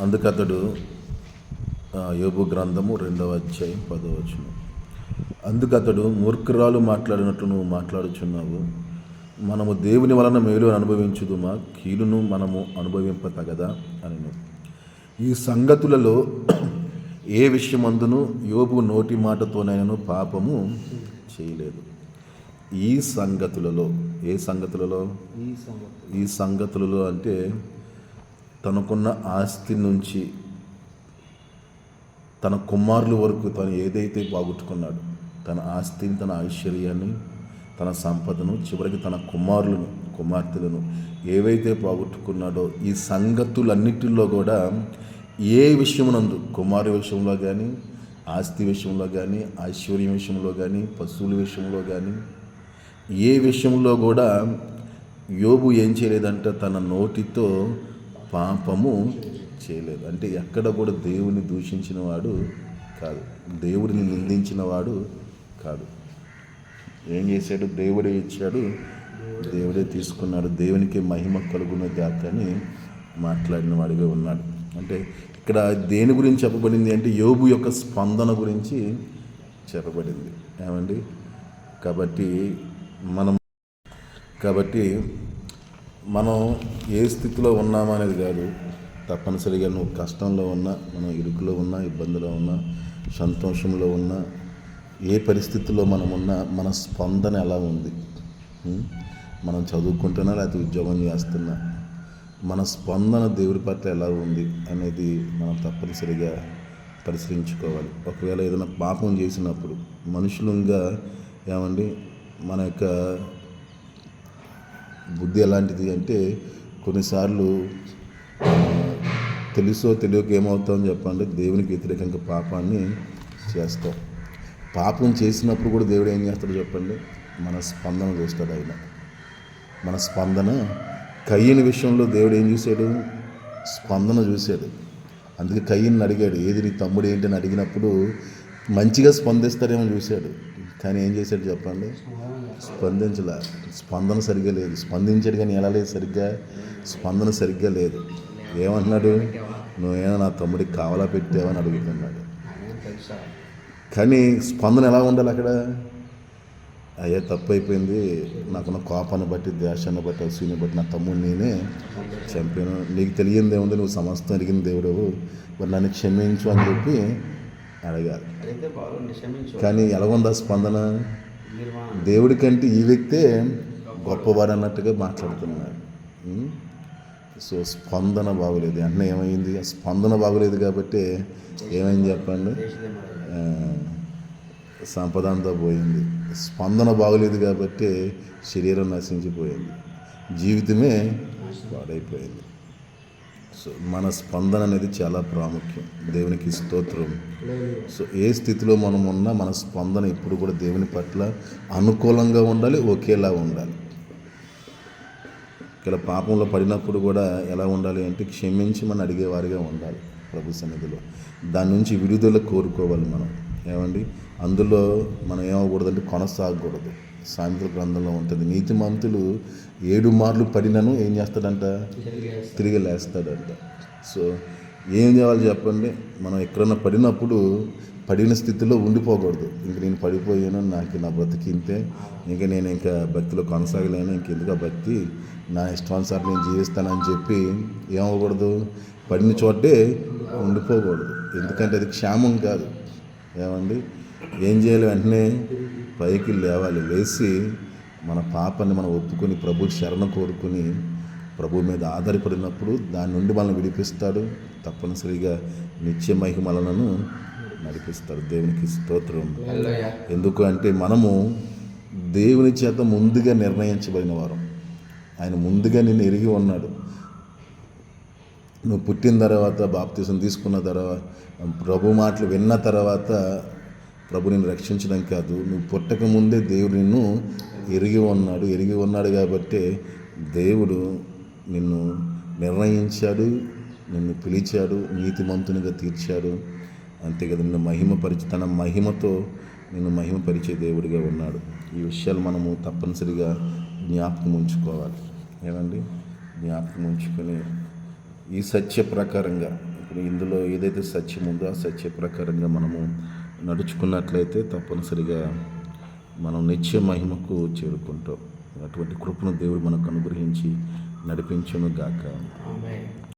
అందుకతడు యోబు గ్రంథము రెండవ అధ్యాయం పదవ వచనం. అందుకతడు మూర్ఖురాలు మాట్లాడినట్లు నువ్వు మాట్లాడుచున్నావు. మనము దేవుని వలన మేలు అనుభవించుదుమా? కీలును మనము అనుభవింపతగదా? అని ఈ సంగతులలో ఏ విషయమందును యోబు నోటి మాటతోనైనను పాపము చేయలేదు. ఈ సంగతులలో ఏ సంగతులలో? ఈ సంగతి ఈ సంగతులలో అంటే తనకున్న ఆస్తి నుంచి తన కుమారుల వరకు తను ఏదైతే బాగుట్టుకున్నాడు తన ఆస్తిని తన ఐశ్వర్యాన్ని తన సంపదను చివరికి తన కుమారులను కుమార్తెలను ఏవైతే పోగొట్టుకున్నాడో ఈ సంగతులన్నిటిలో కూడా ఏ విషయమునందు కుమారు విషయంలో కానీ ఆస్తి విషయంలో కానీ ఐశ్వర్యం విషయంలో కానీ పశువుల విషయంలో కానీ ఏ విషయంలో కూడా యోబు ఏం చేయలేదంటే తన నోటితో పాపము చేయలేదు. అంటే ఎక్కడ కూడా దేవుని దూషించిన వాడు కాదు. దేవుడిని నిందించిన వాడు కాదు. ఏం చేశాడు? దేవుడే ఇచ్చాడు. దేవుడే తీసుకున్నాడు. దేవునికి మహిమ కలుగున గాక అని మాట్లాడిన వాడిగా ఉన్నాడు. అంటే ఇక్కడ దేని గురించి చెప్పబడింది అంటే యోబు యొక్క స్పందన గురించి చెప్పబడింది. ఏమండి? కాబట్టి మనం కాబట్టి మనం ఏ స్థితిలో ఉన్నామా అనేది కాదు. తప్పనిసరిగా నువ్వు కష్టంలో ఉన్నా మనం ఇరుకులో ఉన్నా ఇబ్బందిలో ఉన్నా సంతోషంలో ఉన్నా ఏ పరిస్థితిలో మనం ఉన్నా మన స్పందన ఎలా ఉంది? మనం చదువుకుంటున్నా లేకపోతే ఉద్యోగం చేస్తున్నా మన స్పందన దేవుడి పట్ల ఎలా ఉంది అనేది మనం తప్పనిసరిగా పరిశీలించుకోవాలి. ఒకవేళ ఏదైనా పాపం చేసినప్పుడు మనుషులంగా ఏమండి? మన యొక్క బుద్ధి ఎలాంటిది అంటే కొన్నిసార్లు తెలుసో తెలియక ఏమవుతాం చెప్పండి. దేవునికి వ్యతిరేకంగా పాపాన్ని చేస్తాం పాపం చేసినప్పుడు కూడా దేవుడు ఏం చేస్తాడో చెప్పండి? మన స్పందన చూస్తాడు ఆయన. మన స్పందన కయ్యని విషయంలో దేవుడు ఏం చూశాడు? స్పందన చూశాడు. అందుకే కయ్యని అడిగాడు ఏది నీ తమ్ముడు ఏంటి? అని అడిగినప్పుడు మంచిగా స్పందిస్తాడేమో చూశాడు. కానీ ఏం చేశాడు చెప్పండి? స్పందించలే. స్పందన సరిగ్గా లేదు. స్పందించాడు కానీ ఎలా లేదు సరిగ్గా? స్పందన సరిగ్గా లేదు. ఏమంటున్నాడు? నువ్వేమో నా తమ్ముడికి కావలా పెట్టావని అడుగుతున్నాడు. కానీ స్పందన ఎలా ఉండాలి అక్కడ? అయ్యా తప్పు అయిపోయింది నాకున్న కోపాన్ని బట్టి ద్వేషాన్ని బట్టి అసూయని బట్టి నా తమ్ముడు నేనే చంపాను. నీకు తెలియంది ఏముంది? నువ్వు సమస్తం అడిగిన దేవుడు. మరి నన్ను క్షమించు అని చెప్పి అడగాలి కానీ ఎలా ఉందా స్పందన? దేవుడి కంటే ఈ వ్యక్తే గొప్పవాడు అన్నట్టుగా మాట్లాడుతున్నారు సో స్పందన బాగోలేదు. అన్న ఏమైంది? స్పందన బాగోలేదు కాబట్టి ఏమైంది చెప్పండి? సంపద అంతా పోయింది. స్పందన బాగోలేదు కాబట్టి శరీరం నశించిపోయింది. జీవితమే పాడైపోయింది. సో మన స్పందన అనేది చాలా ప్రాముఖ్యం. దేవునికి స్తోత్రం. సో ఏ స్థితిలో మనం ఉన్నా మన స్పందన ఇప్పుడు కూడా దేవుని పట్ల అనుకూలంగా ఉండాలి ఒకేలా ఉండాలి. ఇక్కడ పాపంలో పడినప్పుడు కూడా ఎలా ఉండాలి అంటే క్షమించి మనం అడిగేవారిగా ఉండాలి ప్రభు సన్నిధిలో. దాని నుంచి విడుదల కోరుకోవాలి మనం. ఏమండి? అందులో మనం ఏమవకూడదంటే కొనసాగకూడదు. సాయంత్ర గ్రంథంలో ఉంటుంది. నీతిమంతులు ఏడు మార్లు పడినను ఏం చేస్తాడంట? తిరిగి లేస్తాడంట సో ఏం చేయాలి చెప్పండి. మనం ఎక్కడన్నా పడినప్పుడు పడిన స్థితిలో ఉండిపోకూడదు. ఇంక నేను పడిపోయాను నాకు నా బ్రతికింతే ఇంకా నేను ఇంకా భక్తిలో కొనసాగలేను. ఇంకెందుకు ఆ భక్తి? నా ఇష్టానుసారం నేను జీవిస్తానని చెప్పి ఏమవ్వకూడదు పడిన చోటే ఉండిపోకూడదు. ఎందుకంటే అది క్షేమం కాదు. ఏమండి? ఏం చేయాలి వెంటనే? పైకి లేవాలి లేచి మన పాపాన్ని మనం ఒప్పుకొని ప్రభు శరణ కోరుకుని ప్రభు మీద ఆధారపడినప్పుడు దాని నుండి మనల్ని విడిపిస్తాడు. తప్పనిసరిగా నిత్య మహిమలను నడిపిస్తాడు. దేవునికి స్తోత్రం. ఎందుకు అంటే మనము దేవుని చేత ముందుగా నిర్ణయించబడిన వారం. ఆయన ముందుగా నిన్ను ఎరిగి ఉన్నాడు. నువ్వు పుట్టిన తర్వాత బాప్తీసం తీసుకున్న తర్వాత ప్రభు మాటలు విన్న తర్వాత ప్రభు నిన్ను రక్షించడం కాదు. నువ్వు పుట్టక ముందే దేవుడు నిన్ను ఎరిగి ఉన్నాడు. ఎరిగి ఉన్నాడు కాబట్టి దేవుడు నిన్ను నిర్ణయించాడు నిన్ను పిలిచాడు నీతిమంతునిగా తీర్చాడు. అంతే కదా నిన్ను మహిమపరిచి తన మహిమతో నిన్ను మహిమపరిచే దేవుడిగా ఉన్నాడు. ఈ విషయాలు మనము తప్పనిసరిగా జ్ఞాపకం ఉంచుకోవాలి. ఏమండి? జ్ఞాపకం ఉంచుకొని ఈ సత్య ప్రకారంగా ఇప్పుడు ఇందులో ఏదైతే సత్యం ఉందో ఆ సత్య ప్రకారంగా మనము నడుచుకున్నట్లయితే తప్పనిసరిగా మనం నిత్య మహిమకు చేరుకుంటాం. అటువంటి కృపను దేవుడు మనకు అనుగ్రహించి నడిపించును గాక.